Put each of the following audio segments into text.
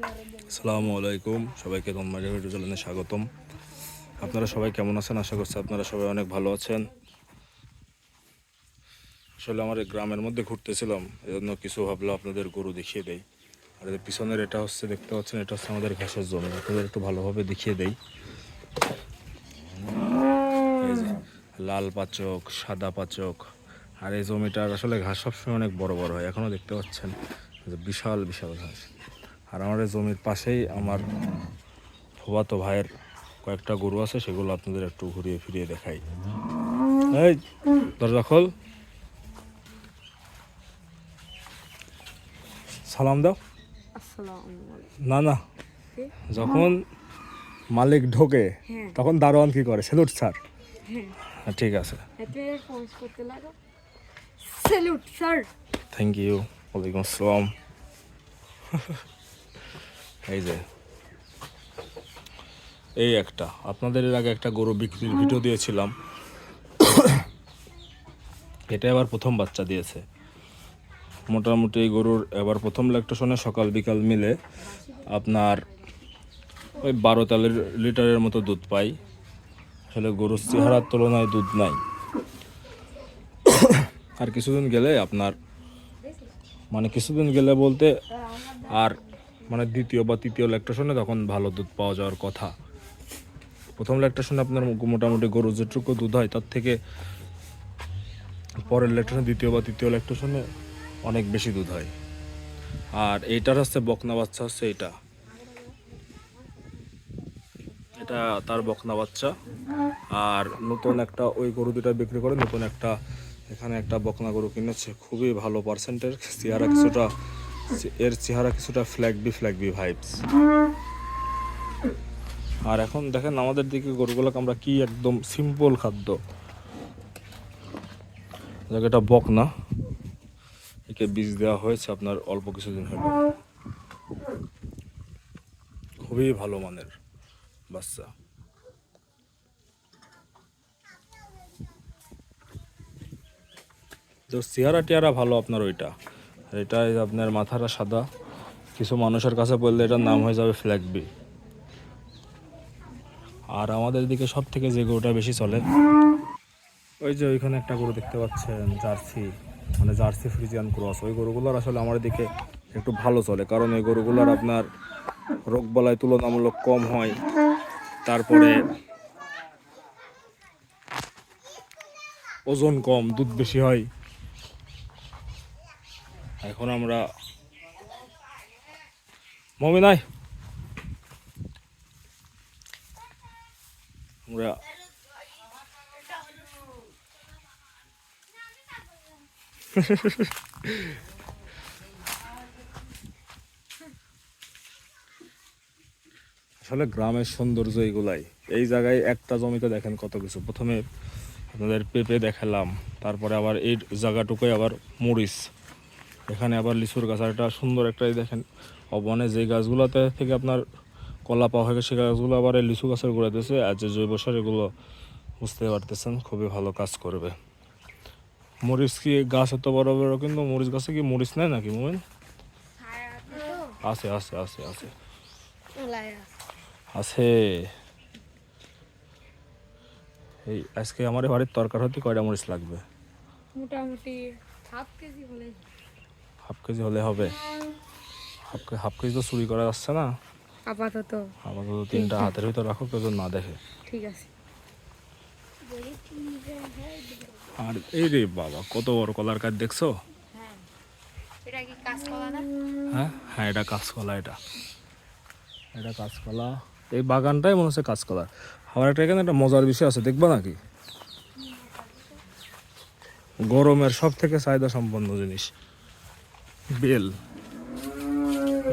আসসালামু আলাইকুম সবাইকে ভিডিও চ্যানেলে স্বাগতম। আপনারা সবাই কেমন আছেন? আশা করছি আপনারা সবাই অনেক ভালো আছেন। আসলে আমার গ্রামের মধ্যে ঘুরতেছিলাম, এজন্য কিছু ভাবলো আপনাদের গরু দেখিয়ে দেয় আর পিছনের এটা হচ্ছে, দেখতে পাচ্ছেন, এটা হচ্ছে আমাদের ঘাসের জমি। আপনাদের একটু ভালোভাবে দেখিয়ে দেই। লাল পাচক, সাদা পাচক। আর এই জমিটার আসলে ঘাস সবসময় অনেক বড় বড় হয়। এখনও দেখতে পাচ্ছেন বিশাল বিশাল ঘাস। আর আমার জমির পাশেই আমার ফুবাতো ভাইয়ের কয়েকটা গরু আছে সেগুলো আপনাদের একটু ঘুরিয়ে ফিরিয়ে দেখাই। এই দরজা খোল। সালাম দাও। না না। যখন মালিক ঢোকে হ্যাঁ। তখন দারোয়ান কি করে? Salute sir. হ্যাঁ। হ্যাঁ, ঠিক আছে। স্যার। থ্যাংক ইউ ওয়ালাইকুম আসসালাম। এই যে। এই একটা। আপনাদের এর আগে একটা গরু বিক্রির ভিডিও দিয়েছিলাম। এটা এবার প্রথম বাচ্চা দিয়েছে। মোটামুটি এই গরুর এবার প্রথম ল্যাকটেশনে সকাল বিকাল মিলে আপনার ওই বারো তেরো লিটারের মতো দুধ পাই। আসলে গরুর চেহারার তুলনায় দুধ নাই। আর কিছুদিন গেলে আপনার মানে কিছুদিন গেলে বলতে আর মানে দ্বিতীয় বা তৃতীয় ল্যাকটেশনে তখন ভালো দুধ পাওয়া যাওয়ার কথা। প্রথম ল্যাকটেশনে আপনার মোটামুটি গরু যেটুকু দুধ হয়, তার থেকে পরের ল্যাকটেশনে দ্বিতীয় বা তৃতীয় ল্যাকটেশনে অনেক বেশি দুধ হয়। আর এইটার হচ্ছে বকনা বাচ্চা হচ্ছে এটা। এটা তার বকনা বাচ্চা। আর নতুন একটা ওই গরু দুটা বিক্রি করে নতুন একটা, এখানে একটা বকনা গরু কিনেছে। খুবই ভালো পার্সেন্টের চেহারা কিছুটা এর চেহারা কিছুটা ফ্ল্যাগবি ফ্ল্যাগবি ভাইবস আর এখন দেখেন আমাদের দিকে গরুগুলোকে আমরা কি একদম সিম্পল খাদ্য। এটা বকনা। একে বীজ দেওয়া হয়েছে, আপনার অল্প কিছুদিন হলো। খুবই ভালো মানের বাচ্চা। তো চেহারা টেহারা ভালো আপনার ওইটা। আর এটা আপনার মাথাটা সাদা। কিছু মানুষের কাছে বললে এটার নাম হয়ে যাবে ফ্ল্যাগবি আর আমাদের দিকে সব থেকে যে গরুটা বেশি চলে, ওই যে ওইখানে একটা গরু দেখতে পাচ্ছেন, জার্সি মানে জার্সি ফ্রিজিয়ান ক্রস। ওই গরুগুলোর আসলে আমার দিকে একটু ভালো চলে, কারণ ওই গরুগুলোর আপনার রোগ বলায় তুলনামূলক কম হয়। তারপরে ওজন কম, দুধ বেশি হয়। এখন আমরা মমি নাই আমরা আসলে গ্রামের সৌন্দর্য এইগুলাই। এই জায়গায় একটা জমিতে দেখেন কত কিছু। প্রথমে আপনাদের পেঁপে দেখালাম, তারপরে আবার এই জায়গাটুকুই আবার মরিচ। এখানে আবার লিচুর গাছ আর একটা সুন্দর একটা দেখেন অবনে যে গাছগুলোতে থেকে আপনার কলা পাওয়া হয় সেই গাছগুলো আবার এই লিচু গাছের গোড়া দিয়েছে। আর যে জৈব সার এগুলো বুঝতে পারতেছেন খুবই ভালো কাজ করবে। মরিচ কি গাছ এত বড় বড় কিন্তু মরিচ গাছে কি মরিচ নেয় নাকি মোমেন? আছে আছে আছে আছে আছে। এই আজকে আমার বাড়ির তরকার হতে কয়টা মরিচ লাগবে? মোটামুটি হাফ কেজি হলে হাফ কেজি হলে হবে। হাফ হাফ কেজি তো চুরি করা যাচ্ছে না। আপাতত। আপাতত তিনটা হাতের ভিতর রাখো কেউ না দেখে। ঠিক আছে। আর এই রে বাবা কত বড় কলার কাজ দেখছ? হ্যাঁ এটা কাঁচকলা হ্যাঁ হ্যাঁ এটা কাঁচকলা এটা। এটা কাঁচকলা। এই বাগানটাই মনে হচ্ছে কাঁচকলা। আবার একটা এখানে একটা মজার বিষয় আছে দেখবা নাকি? গরমের সব থেকে চাহিদা সম্পন্ন জিনিস। বেল।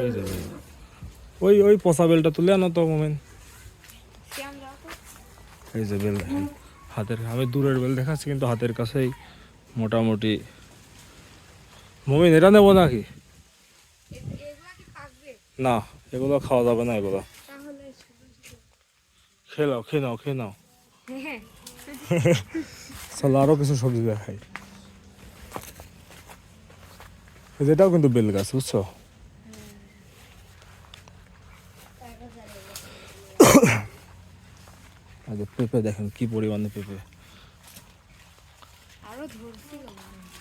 এই যে বেল। ওই ওই পচা বেলটা তুলে আনো তো মোমেন। এই যে বেল দেখেন। হাতের আমি দূরের বেল দেখাচ্ছি কিন্তু হাতের কাছেই মোটামুটি। মোমিন এটা নেব নাকি? কি না এগুলো খাওয়া যাবে না এগুলো। খেয়ে নাও খেয়ে নাও খেয়ে নাও। চলো আরও কিছু সবজি দেখাই। এই যে এটাও কিন্তু বেল গাছ বুঝছ? আগে পেঁপে দেখেন কি পরিমাণে পেঁপে।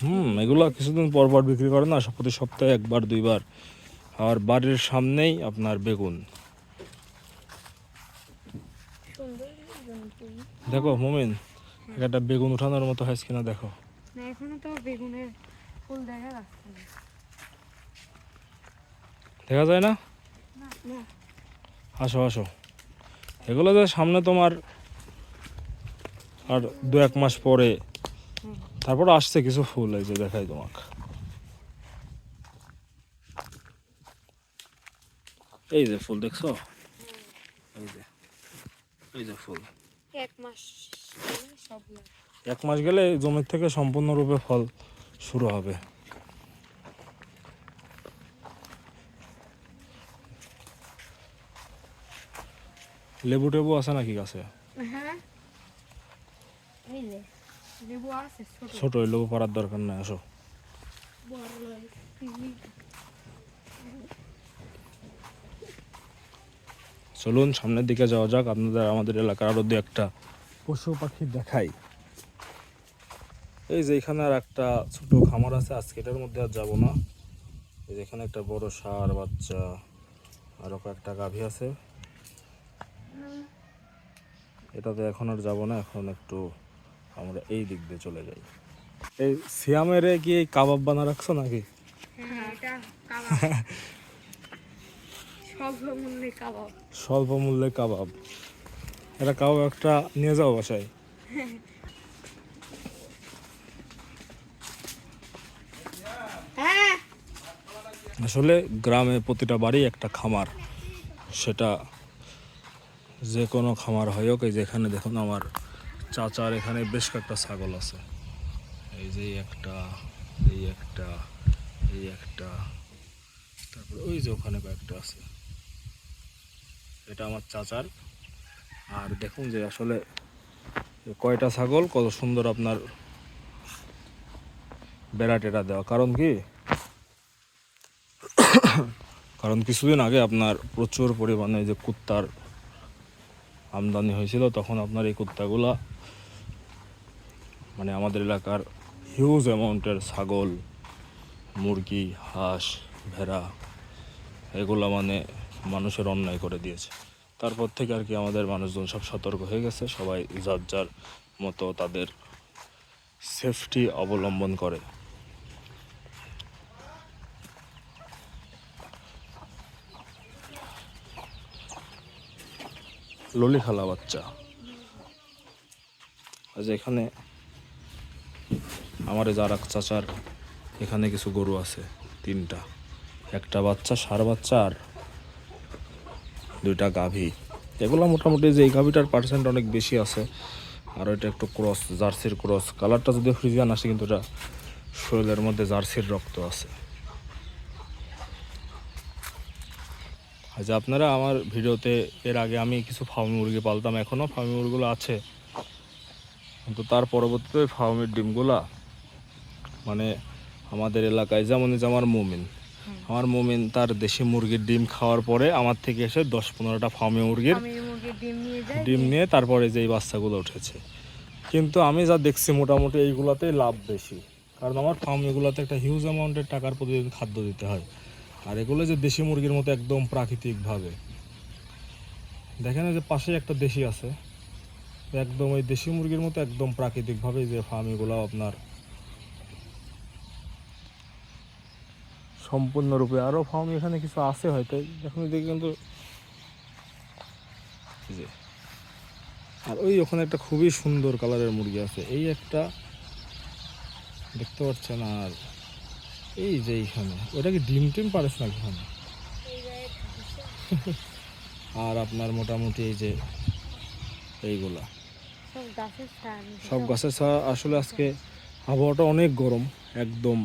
হুম এগুলো কিছুদিন পর পর বিক্রি করে না প্রতি সপ্তাহে একবার দুইবার। আর বাড়ির সামনেই আপনার বেগুন। দেখো মোমিন একটা বেগুন উঠানোর মতো হয়েছে কিনা দেখো। না এখনও তো বেগুনের ফুল দেখা যাচ্ছে দেখা যায় না? আসো আসো। এগুলো যে সামনে তোমার আর দু এক মাস পরে। তারপর আসছে কিছু ফুল এই যে দেখাই তোমাকে। এই যে ফুল দেখছ? এই যে এই যে ফুল। এক মাস। এক মাস গেলে জমির থেকে সম্পূর্ণরূপে ফল শুরু হবে। লেবু টেবু আছে নাকি গাছে? হ্যাঁ। ছোট। লেবু পাড়ার দরকার নাই আসো। চলুন সামনের দিকে যাওয়া যাক। আপনাদের আমাদের এলাকার আরও দু একটা পশু পাখি দেখাই। এই যে এখানে আর একটা ছোট খামার আছে আজকে এটার মধ্যে আর যাব না। এই যে এখানে একটা বড় ষাঁড় বাচ্চা আরও কয়েকটা গাভী আছে। এটাতে এখন আর যাব না এখন একটু আমরা এই দিক দিয়ে চলে যাই। এই সিয়ামের কি এই কাবাব বানা রাখছো নাকি? হ্যাঁ কাবাব। স্বল্প মূল্যে কাবাব। এটা কাবাব একটা নিয়ে যাও বাসায়। হ্যাঁ। আসলে গ্রামে প্রতিটা বাড়ি একটা খামার সেটা যে কোনো খামার হয় হোক, এই যে এখানে দেখুন আমার চাচার এখানে বেশ কয়েকটা ছাগল আছে। এই যে একটা, এই একটা এই একটা, তারপরে ওই যে ওখানে কয়েকটা আছে। এটা আমার চাচার। আর দেখুন যে আসলে কয়টা ছাগল, কত সুন্দর আপনার বেড়া টেরা দেওয়া। কারণ কি? কারণ কিছুদিন আগে আপনার প্রচুর পরিমাণে যে কুত্তার আমদানি হয়েছিল, তখন আপনার এই কুত্তাগুলা মানে আমাদের এলাকার হিউজ অ্যামাউন্টের ছাগল, মুরগি, হাঁস, ভেড়া, এগুলো মানে মানুষের অন্যায় করে দিয়েছে। তারপর থেকে আর কি আমাদের মানুষজন সব সতর্ক হয়ে গেছে, সবাই যার যার মতো তাদের সেফটি অবলম্বন করে। ললি খালা বাচ্চা। আজ এখানে আমার যার এক চাচার এখানে কিছু গরু আছে, তিনটা। একটা বাচ্চা, সার বাচ্চা আর দুইটা গাভী। এগুলো মোটামুটি যে এই গাভীটার পার্সেন্ট অনেক বেশি আছে, আর এটা একটু ক্রস জার্সির ক্রস কালারটা যদি ফ্রিজিয়ান আসে, কিন্তু এটা শরীরের মধ্যে জার্সির রক্ত আছে। আচ্ছা আপনারা আমার ভিডিওতে এর আগে আমি কিছু ফার্মি মুরগি পালতাম এখনও ফার্মি মুরগিগুলো আছে। কিন্তু তার পরবর্তীতে ফার্মির ডিমগুলা মানে আমাদের এলাকায় যেমন যে আমার মুমিন আমার মুমিন তার দেশি মুরগির ডিম খাওয়ার পরে আমার থেকে এসে দশ পনেরোটা ফার্মি মুরগির ডিম নিয়ে যাই ডিম নিয়ে তারপরে যে এই বাচ্চাগুলো উঠেছে। কিন্তু আমি যা দেখছি মোটামুটি এইগুলাতেই লাভ বেশি। কারণ আমার ফার্মিগুলোতে একটা হিউজ অ্যামাউন্টের টাকার প্রতিদিন খাদ্য দিতে হয়। আর এগুলো যে দেশি মুরগির মতো একদম প্রাকৃতিকভাবে। দেখেন যে পাশে একটা দেশি আছে। একদম ওই দেশি মুরগির মতো একদম প্রাকৃতিকভাবে যে ফার্মগুলো আপনার সম্পূর্ণরূপে। আরও ফার্ম এখানে কিছু আছে হয়তো। এখন দেখি কিন্তু যে, আর ওই ওখানে একটা খুবই সুন্দর কালারের মুরগি আছে। এই একটা দেখতে পাচ্ছেন আর এই যে এইখানে। ওটা কি ডিম টিম পারেস না এখানে? আর আপনার মোটামুটি এই যে এইগুলা। সব গাছের গাছের আসলে আজকে আবহাওয়াটা অনেক গরম একদম।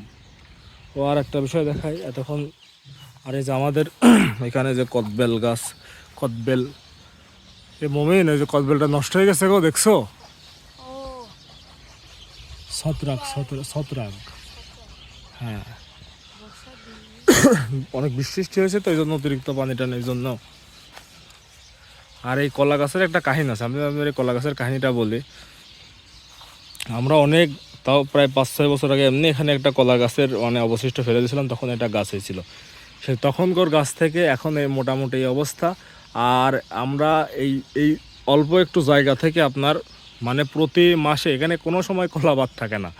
ও আর একটা বিষয় দেখাই এতক্ষণ আর এই যে আমাদের এখানে যে কদবেল গাছ কদবেল এ মমিন এই যে কদবেলটা নষ্ট হয়ে গেছে গো দেখছ? ছত্রাক ছত্রাক ছত্রাক। হ্যাঁ। অনেক বৃষ্টি হয়েছে তো এই জন্য অতিরিক্ত পানি টান এই জন্য আর এই কলা গাছের একটা কাহিনী আছে, আমি আপনাদের এই কলা গাছের কাহিনীটা বলি। আমরা অনেক, তাও প্রায় পাঁচ, ছয় বছর আগে এমনি এখানে একটা কলা গাছের মানে অবশিষ্ট ফেলে দিয়েছিলাম, তখন এটা গাছ হয়েছিল। সে তখনকার গাছ থেকে এখন এই মোটামুটি এই অবস্থা। আর আমরা এই এই অল্প একটু জায়গা থেকে আপনার মানে প্রতি মাসে, এখানে কোনো সময় কলা বাদ থাকে না।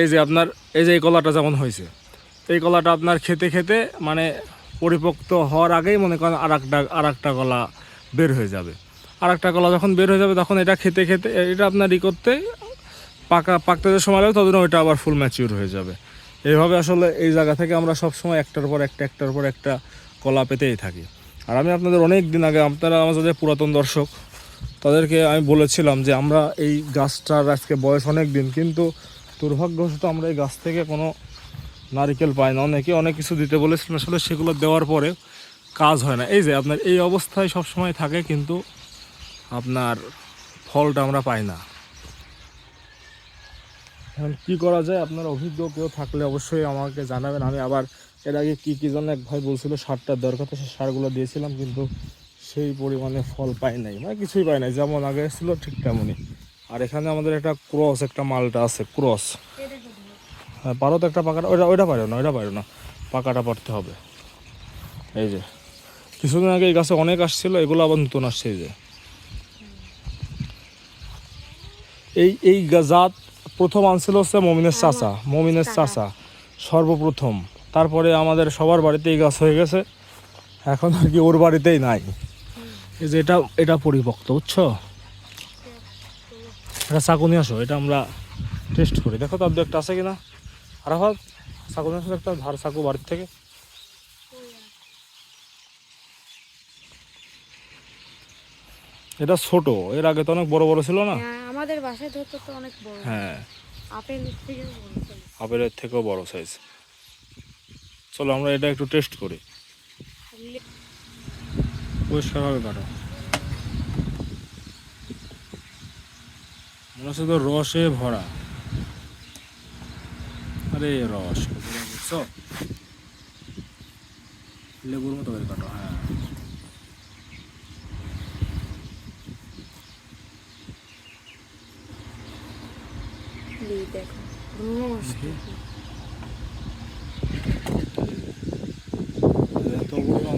এই যে আপনার, এই যে এই কলাটা যেমন হয়েছে এই কলাটা আপনার খেতে খেতে মানে পরিপক্ত হওয়ার আগেই মনে করেন আর একটা আর একটা কলা বের হয়ে যাবে। আর একটা কলা যখন বের হয়ে যাবে তখন এটা খেতে খেতে, এটা আপনার ই করতে পাকা, পাকতে যে সময় লাগবে ততদিন ওইটা আবার ফুল ম্যাচিউর হয়ে যাবে। এইভাবে আসলে এই জায়গা থেকে আমরা সব সময় একটার পর একটা, একটার পর একটা কলা পেতেই থাকি। আর আমি আপনাদের অনেক দিন আগে, আপনারা আমাদের পুরাতন দর্শক, তাদেরকে আমি বলেছিলাম যে আমরা এই গাছটার আজকে বয়স অনেক দিন, কিন্তু দুর্ভাগ্যবশত আমরা এই গাছ থেকে কোনো নারিকেল পায় না, অনেকে অনেক কিছু দিতে বলেছিলেন আসলে সেগুলো দেওয়ার পরে কাজ হয় না। এই যে আপনার এই অবস্থায় সব সময় থাকে কিন্তু আপনার ফলটা আমরা পাই না। এখন কী করা যায়? আপনার অভিজ্ঞ কেউ থাকলে অবশ্যই আমাকে জানাবেন। আমি আবার এর আগে কী কী জন্য এক ভাই বলছিল সারটার দরকার তো সেই সারগুলো দিয়েছিলাম কিন্তু সেই পরিমাণে ফল পাই নাই। মানে কিছুই পাই নাই, যেমন আগে ছিল ঠিক তেমনই। আর এখানে আমাদের একটা ক্রস, একটা মালটা আছে, ক্রস। পারো তো একটা পাকাটা ওইটা ওইটা পারো না ওইটা পারো না। পাকাটা পারতে হবে। এই যে। কিছুদিন আগে এই গাছে অনেক আসছিল এগুলো আবার নতুন আসছে এই যে। এই এই জাত প্রথম আনছিল হচ্ছে মমিনের চাচা। মমিনের চাচা। সর্বপ্রথম। তারপরে আমাদের সবার বাড়িতে এই গাছ হয়ে গেছে। এখন আর কি ওর বাড়িতেই নাই। এই যে এটা এটা পরিপক্ত বুঝছ? এটা চাকুনি আসো এটা আমরা টেস্ট করি। দেখো তার দু একটা আছে কিনা। আরাফাত চাকু নিয়ে একটা ধার চাকু বাড়ির থেকে। এটা ছোট এর আগে তো অনেক বড় বড় ছিল না? হ্যাঁ, আমাদের বাসায় ধরতে তো অনেক বড়। হ্যাঁ। আপেল থেকে আপেলের থেকেও বড় সাইজ চলো আমরা এটা একটু টেস্ট করি। পরিষ্কারভাবে কাটো। মনে হচ্ছে তো রসে ভরা। আরে রস বুঝছ লেবুর মতো করে কাটো হ্যাঁ দেখো রস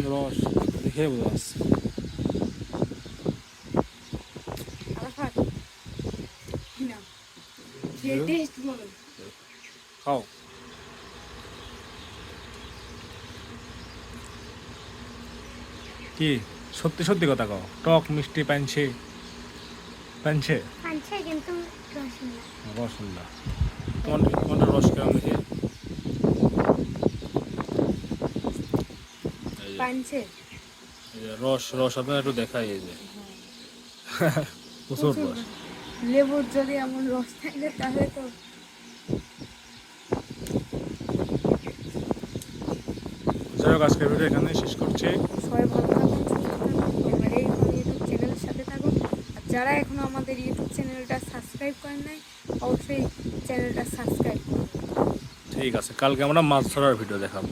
রস দেখে বোঝা যাচ্ছে খাও কি? সত্যি সত্যি কথা কও। টক মিষ্টি পানছে পানছে আনছে কিন্তু রস না রসগোল্লা। তোমার তোমার রস কেমন যে- পানছে রস রস আপনার একটু দেখাই এই যে। প্রচুর রস। লেবুর যদি এমন রস থাকে তাহলে তো যাই হোক আজকের ভিডিও এখানে শেষ করছি। সবাই ভালো থাকুন সুস্থ থাকুন আমার এই ইউটিউব চ্যানেলের সাথে থাকুন। আর যারা এখনও আমাদের ইউটিউব চ্যানেলটা সাবস্ক্রাইব করেন নাই অবশ্যই চ্যানেলটা সাবস্ক্রাইব করুন। ঠিক আছে কালকে আমরা মাছ ধরার ভিডিও দেখাবো।